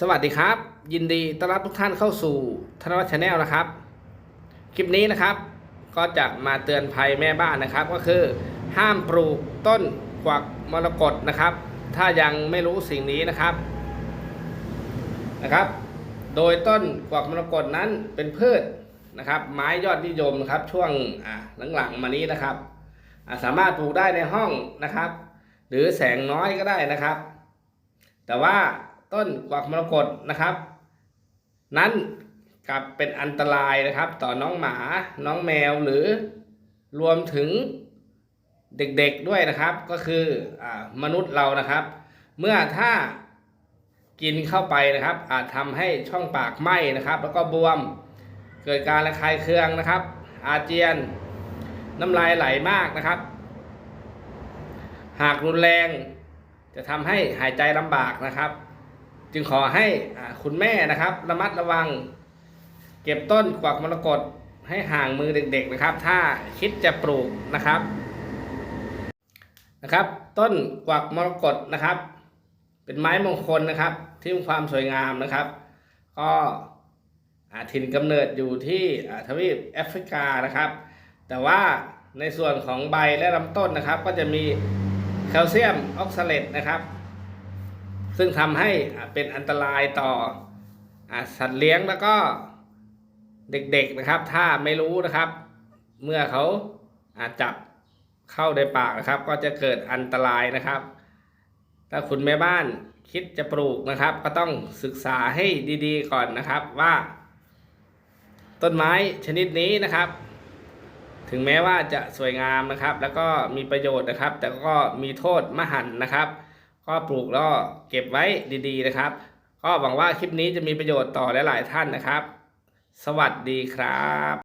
สวัสดีครับ ยินดีต้อนรับทุกท่านเข้าสู่ธนวัฒน์ชาแนลนะครับ คลิปนี้นะครับ ก็จะมาเตือนภัยแม่บ้านนะครับ ก็คือ ห้ามปลูกต้นกวักมรกตนะครับ ถ้ายังไม่รู้สิ่งนี้นะครับนะครับ โดยต้นกวักมรกตนั้นเป็นพืชนะครับ ไม้ยอดนิยมนะครับ ช่วงหลังๆมานี้นะครับสามารถปลูกได้ในห้องนะครับ หรือแสงน้อยก็ได้นะครับ แต่ว่า ต้นกวักมรกตนะครับ นั้นกลับเป็นอันตรายนะครับ ต่อน้องหมาน้องแมวหรือรวมถึงเด็กๆด้วยนะครับ ก็คืออมนุษย์เรานะครับ เมื่อถ้ากินเข้าไปนะครับ อาจทำให้ช่องปากไหม้นะครับ แล้วก็บวมเกิดการระคายเคืองนะครับ อาเจียน น้ำลายไหลมากนะครับ หากรุนแรงจะทำให้หายใจลำบากนะครับ จึงขอให้คุณแม่นะครับ ระมัดระวัง เก็บต้นกวักมรกตให้ห่างมือเด็กๆนะครับ ถ้าคิดจะปลูกนะครับนะครับ ต้นกวักมรกตนะครับ เป็นไม้มงคลนะครับ ที่มีความสวยงามนะครับ ก็ถิ่นกำเนิดอยู่ที่ทวีปแอฟริกานะครับ แต่ว่าในส่วนของใบและลำต้นนะครับ ก็จะมีแคลเซียมออกซาเลตนะครับ ซึ่งทำให้เป็นอันตรายต่ออสัตว์เลี้ยงแล้วก็เด็กๆนะครับ ถ้าไม่รู้นะครับ เมื่อเขาอาจับเข้าในปากนะครับ ก็จะเกิดอันตรายนะครับ ถ้าคุณแม่บ้านคิดจะปลูกนะครับ ก็ต้องศึกษาให้ดีๆก่อนนะครับว่า ต้นไม้ชนิดนี้นะครับ ถึงแม้ว่าจะสวยงามนะครับ แล้วก็มีประโยชน์นะครับ แต่ก็มีโทษมหันนะครับ ก็ปลูกแล้วเก็บไว้ดีๆนะครับ ก็หวังว่าคลิปนี้จะมีประโยชน์ต่อหลายๆท่านนะครับ สวัสดีครับ